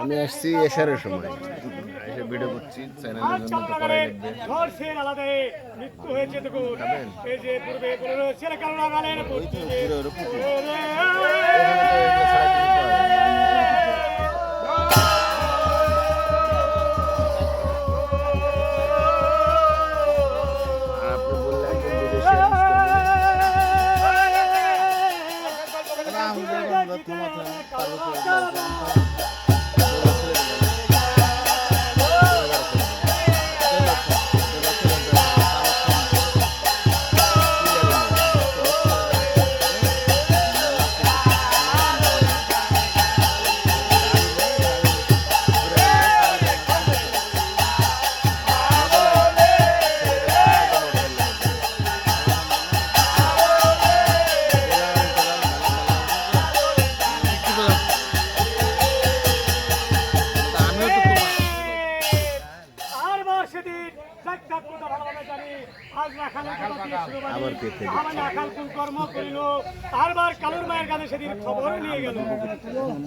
আমি আসছি এশারের সময়। এসে ভিডিও করছি চ্যানেলের জন্য তো করাই লাগবে। ধর্ষের আলাদা মৃত্যু হয়েছে তখন এই যে পূর্বে বলে রয়েছে কারণ আগালের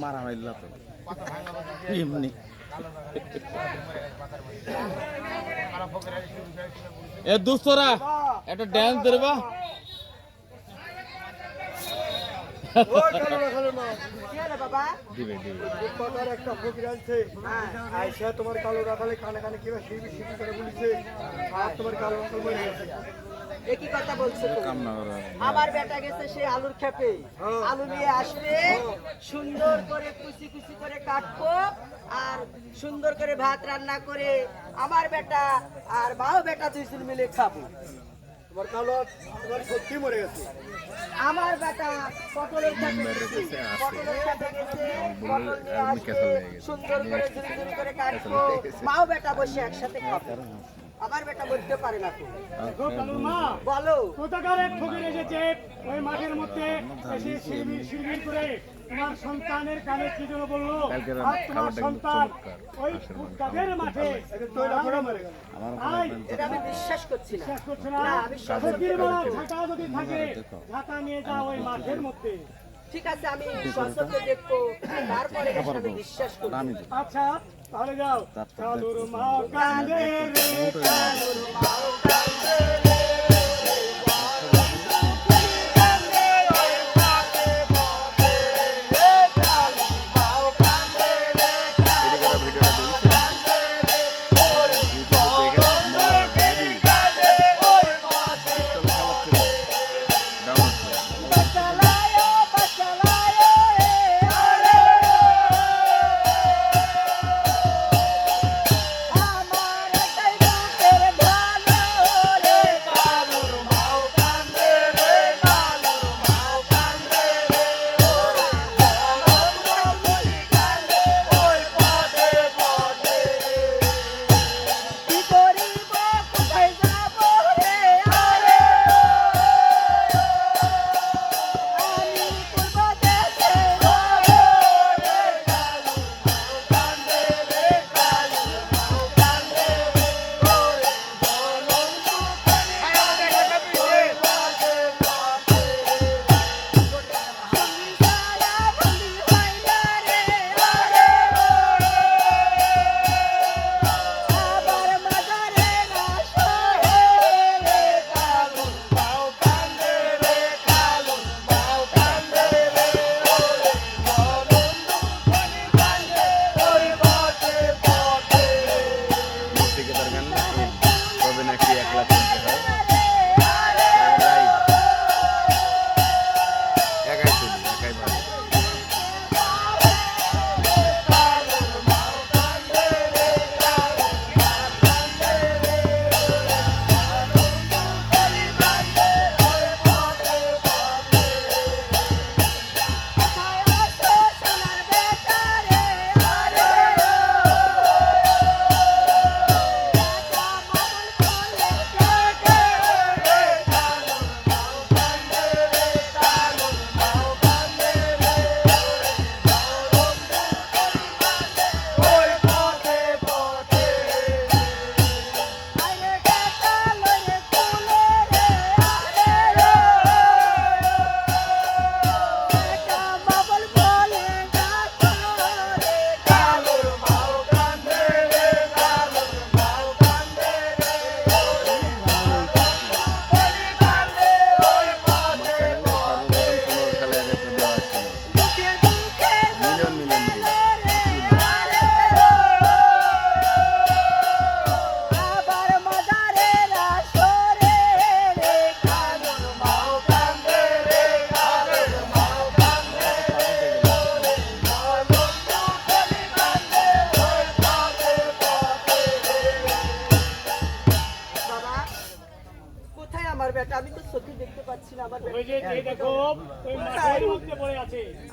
মারা তো। এমনি। এ দোস্তরা একটা ড্যান্স দেবা তোমার কালো কানে কানে করে আর তোমার কালো মরে গেছে একই কথা বলছো আমার বেটা গেছে সে আলুর আলু নিয়ে সুন্দর করে কুচি কুচি করে কাটবো আর সুন্দর করে ভাত রান্না করে আমার বেটা আর মাও বেটা দুইজন মিলে খাব তোমার কালো তোমার সত্যি মরে গেছে। আমার বেটা পটলের। পটলের সাথে গেছে। সুন্দর করে ঝুড়ি করে কাটবো। মাও বেটা বসে একসাথে খাব। আমার বেটা বলতে পারে না তো। মা বলো। কোথাকার এক ফকির এসেছে? ওই মাঠের মধ্যে শিরবির করে তোমার সন্তানের কানে কি যেন বলল? তোমার সন্তান। ওই আসলে মানে কাদের মাঠে। এটা আমি বিশ্বাস করছি না। বিশ্বাস করছ না। না, আমি বিশ্বাস ফকির বলা ঝাঁটা যদি থাকে ঝাঁটা নিয়ে যাও ওই মাঠের মধ্যে। ঠিক আছে আমি দেখব তারপরে আমি বিশ্বাস করব। আচ্ছা তাহলে যাও। কালুর মা কান্দে রে কালুর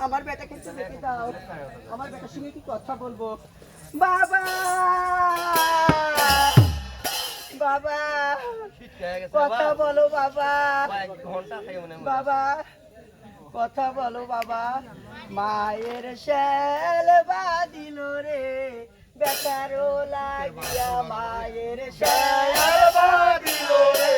আমার বেটাকে চলে দাও। আমার বেটার সঙ্গে কি কথা বলব? বাবা! বাবা! কথা বলো বাবা। বাবা কথা বলো বাবা। মায়ের শ্যাল বাদিল রে বেটারও লাগিয়া মায়ের শ্যাল বাদিল রে।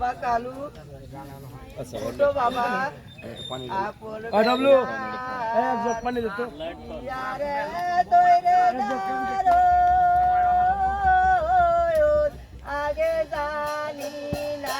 বাবা কালু ছোট বাবা ডাবলু, বেটা পানি দিত আগে জানি না।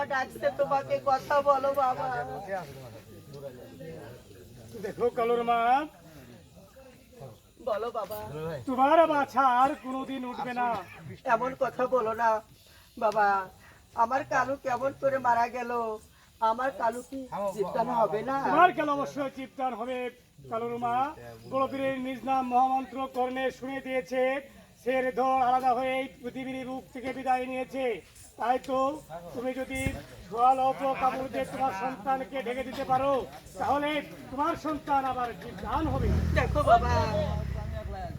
বাবা ডাকছে তোমাকে কথা বলো বাবা। দেখো কালোর মা। বলো বাবা। তোমার বাছা আর কোনোদিন উঠবে না। এমন কথা বলো না। বাবা আমার কালু কেমন করে মারা গেল? আমার কালু কি জীবদান হবে না? তোমার কেন অবশ্যই চিত্তান হবে? কালোর মা নিজ নাম মহামন্ত্র কর্ণে শুনে দিয়েছে। সের ধর আলাদা হয়ে এই পৃথিবীর রূপ থেকে বিদায় নিয়েছে। তাই তো তুমি যদি সোয়াল অল্প কাপড় দিয়ে তোমার সন্তানকে ঢেকে দিতে পারো তাহলে তোমার সন্তান আবার জীবদান হবে? দেখো বাবা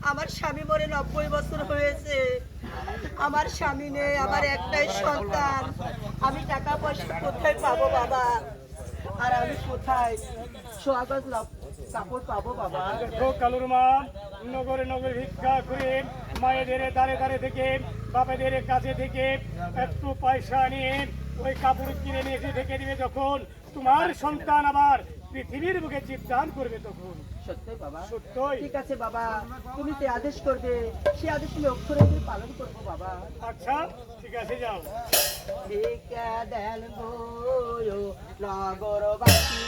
আমার স্বামী মরে নব্বই বছর হয়েছে। আমার স্বামী নেই আমার একটাই সন্তান। আমি টাকা পয়সা কোথায় পাবো বাবা? আর আমি কোথায় সোয়াগত কাপড় পাবো বাবা? দেখো কালুর মা নগরে নগরে ভিক্ষা করে মায়েদের দাঁড়ে দাঁড়ে থেকে বাপেদের কাছে থেকে একটু পয়সা নিয়ে ওই কাপড় কিনে নিয়ে এসে থেকে দিবে যখন তোমার সন্তান আবার পৃথিবীর বুকে জীবদান করবে তখন। সত্যি বাবা। সত্যই। ঠিক আছে বাবা তুমি যে আদেশ করবে সে আদেশ আমি অক্ষরে পালন করব বাবা। আচ্ছা ঠিক আছে যাও। ভিক্ষা দেন গো নগরবাসী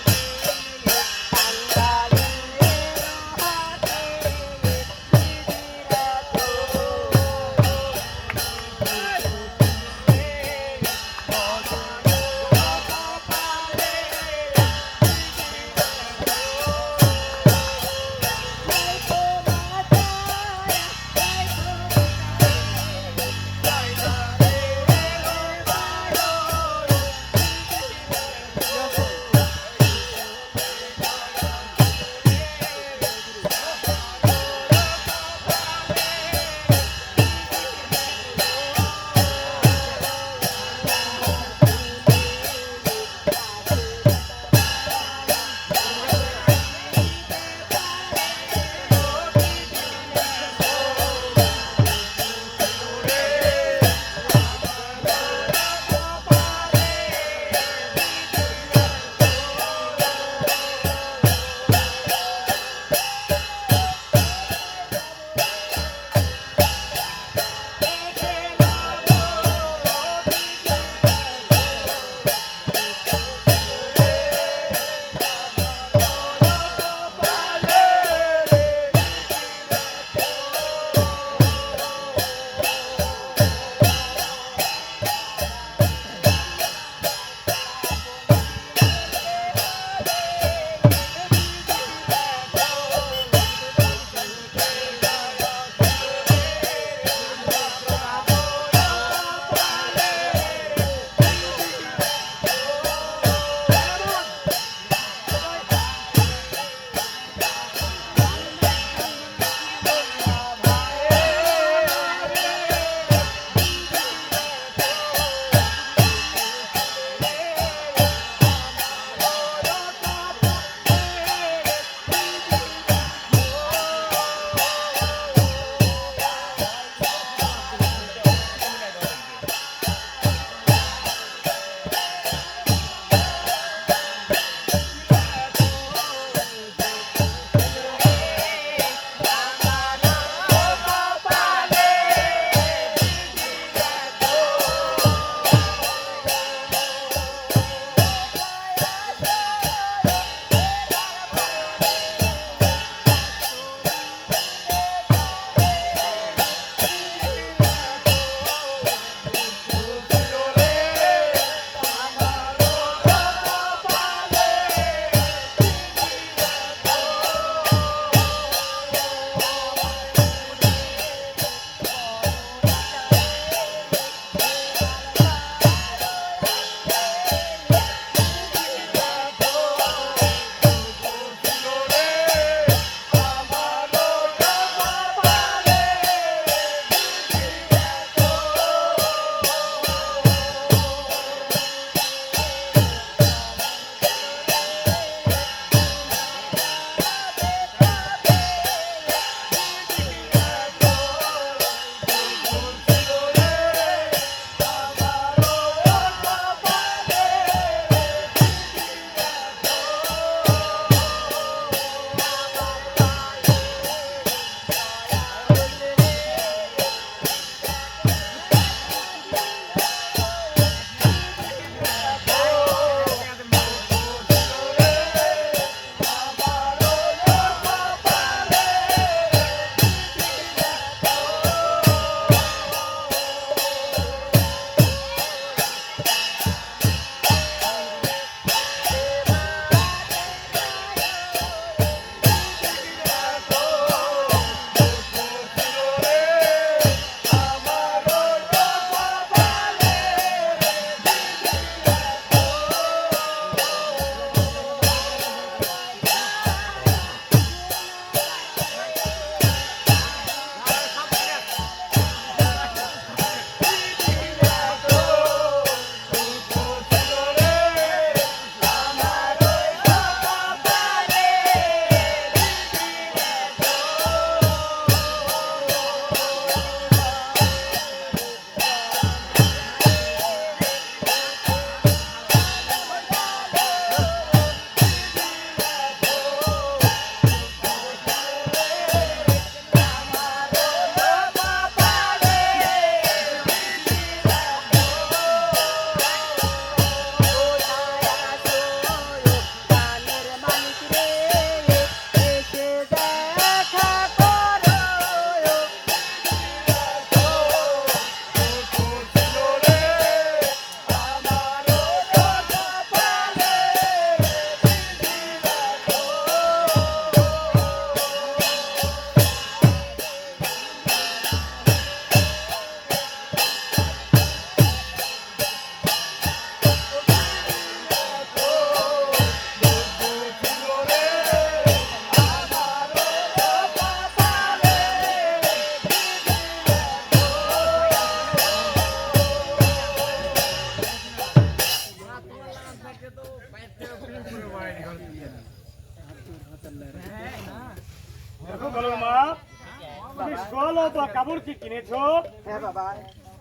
বাবা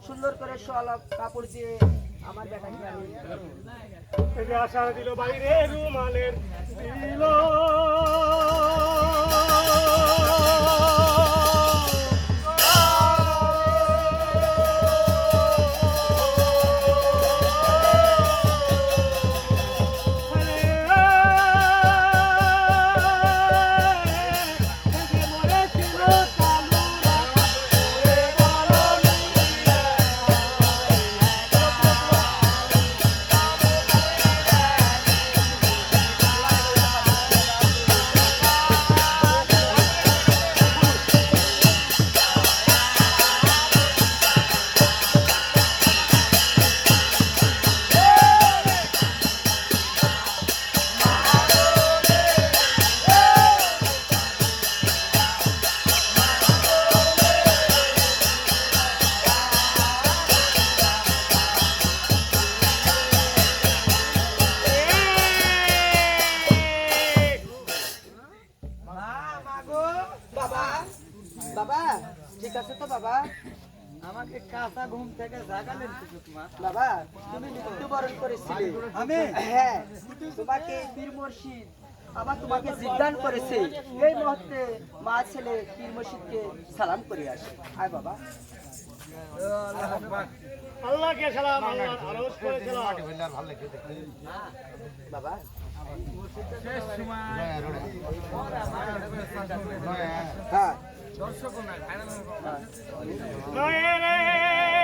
সুন্দর করে সল কাপড় দিয়ে আমার বেটাকে আমি আশা দিল বাইরে রুমালের বাবা আমাকে কাঁচা ঘুম থেকে জাগালেন কিছু বাবা তুমি মৃত্যুবরণ করেছিলে। আমি? হ্যাঁ তোমাকে পীর মুর্শিদ আবার তোমাকে জিজ্ঞান করেছে। এই মুহূর্তে মা ছেলে পীর মুর্শিদকে সালাম করে আসে। আয় বাবা। আল্লাহকে সালাম আল্লাহ আরজ করেছিলাম বাবা। হ্যাঁ। রে